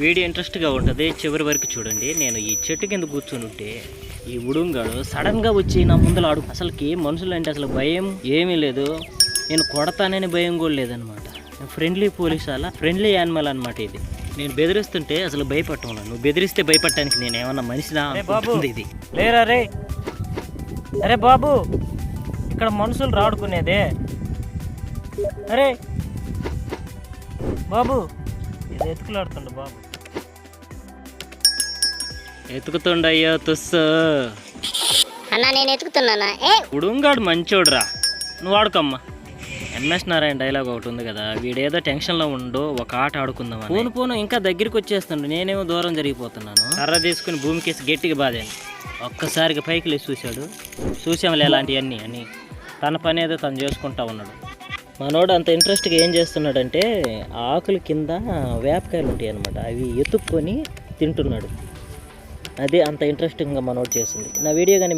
Video ఇంట్రెస్ట్గా ఉంటుంది చివరి వరకు చూడండి. నేను ఈ చెట్టు కింద కూర్చొని ఉంటే ఈ ఉడుంగాడు సడన్గా వచ్చి నా ముందర ఆడు. అసలుకి మనుషులు అంటే అసలు భయం ఏమీ లేదు. నేను కొడతానని భయం కూడా లేదనమాట ఫ్రెండ్లీ పోలీస్ అలా ఫ్రెండ్లీ యానిమల్ అనమాట ఇది. నేను బెదిరిస్తుంటే అసలు భయపడటం. నువ్వు బెదిరిస్తే భయపడటానికి నేను ఏమన్నా మనిషినా అనుకుంటుంది ఇది. లేరా రే? అరే బాబు ఇక్కడ మనుషులు రాడుకునేదే. అరే బాబు ఇది ఎత్తుకులాడుతుండు బాబు. ఎతుకుతుండయ్యా తుస్స. అన్నా నేను ఎతుకుతున్నానా? ఏ! ఉడుంగాడు మంచోడురా. నువ్వు ఆడుకోమ్మా. ఎంఎస్ నారాయణ డైలాగ్ ఒకటి ఉంది కదా వీడేదో టెన్షన్లో ఉండు ఒక ఆట ఆడుకుందాం పోను పోను ఇంకా దగ్గరికి వచ్చేస్తుండు. నేనేమో దూరం జరిగిపోతున్నాను. కర్ర తీసుకుని భూమికేసి గట్టిగా బాధాను ఒక్కసారిగా పైకి లేచి చూశాడు. చూసాములే అలాంటివన్నీ అని. తన పని ఏదో తను చేసుకుంటా ఉన్నాడు. మనోడు అంత ఇంట్రెస్ట్గా ఏం చేస్తున్నాడంటే ఆ ఆకుల కింద వేపకాయలు ఉంటాయి అనమాట అవి ఎత్తుక్కొని తింటున్నాడు. అదే అంత ఇంట్రెస్టింగ్గా మనోట్ చేస్తుంది నా వీడియో కానీ